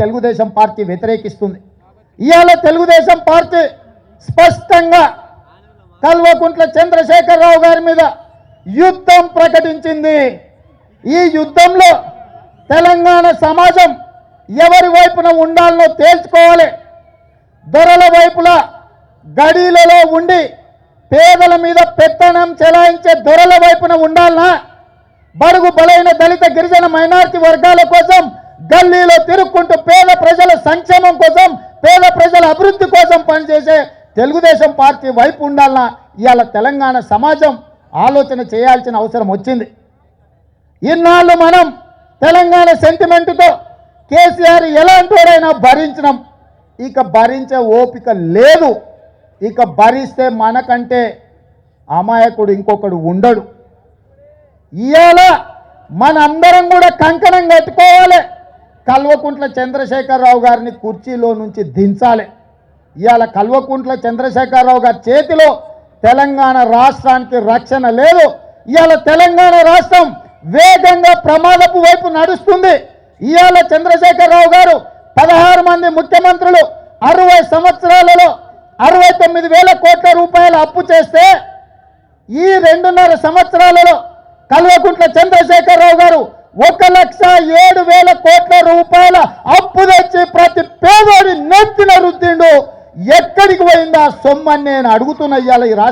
Telugu Desam party వ్యతిరేకిస్తుంది. ఇవాళ Telugu Desam party స్పష్టంగా కల్వకుంట్ల చంద్రశేఖరరావు గారి మీద యుద్ధం ప్రకటించింది. ఈ యుద్ధంలో తెలంగాణ సమాజం ఎవరి వైపున ఉండాలనో తేల్చుకోవాలి. దొరల వైపుల గడీలలో ఉండి పేదల మీద పెత్తనం చెలాయించే దొరల వైపున ఉండాలనా? బడుగు బలైన దళిత గిరిజన మైనార్టీ వర్గాల కోసం గల్లీలో తిరుక్కుంటూ పేద ప్రజల సంక్షేమం కోసం పేద ప్రజల అభివృద్ధి కోసం పనిచేసే తెలుగుదేశం పార్టీ వైపు ఉండాలన్న ఇవాళ తెలంగాణ సమాజం ఆలోచన చేయాల్సిన అవసరం వచ్చింది. ఇన్నాళ్ళు మనం తెలంగాణ సెంటిమెంటుతో కేసీఆర్ ఎలాంటి భరించినాం. ఇక భరించే ఓపిక లేదు. ఇక భరిస్తే మనకంటే అమాయకుడు ఇంకొకడు ఉండడు. ఇవాళ మనందరం కూడా కంకణం కట్టుకోవాలి. కల్వకుంట్ల చంద్రశేఖరరావు గారిని కుర్చీలో నుంచి దించాలి. ఇవాళ కల్వకుంట్ల చంద్రశేఖరరావు గారి చేతిలో తెలంగాణ రాష్ట్రానికి రక్షణ లేదు. ఇవాళ తెలంగాణ రాష్ట్రం వేగంగా ప్రమాదపు వైపు నడుస్తుంది. ఇవాళ చంద్రశేఖరరావు గారు పదహారు మంది ముఖ్యమంత్రులు అరవై సంవత్సరాలలో అరవై తొమ్మిది వేల కోట్ల రూపాయలు అప్పు చేస్తే ఈ రెండున్నర సంవత్సరాలలో కల్వకుంట్ల చంద్రశేఖరరావు గారు ఒక లక్ష ఏడు వేల కోట్ల రూపాయల అప్పు తెచ్చి ప్రతి పేదోడి నెత్తిన రుద్దిండు. ఎక్కడికి పోయిందా సొమ్మని నేను అడుగుతున్న ఇవాళ ఈ రాష్ట్ర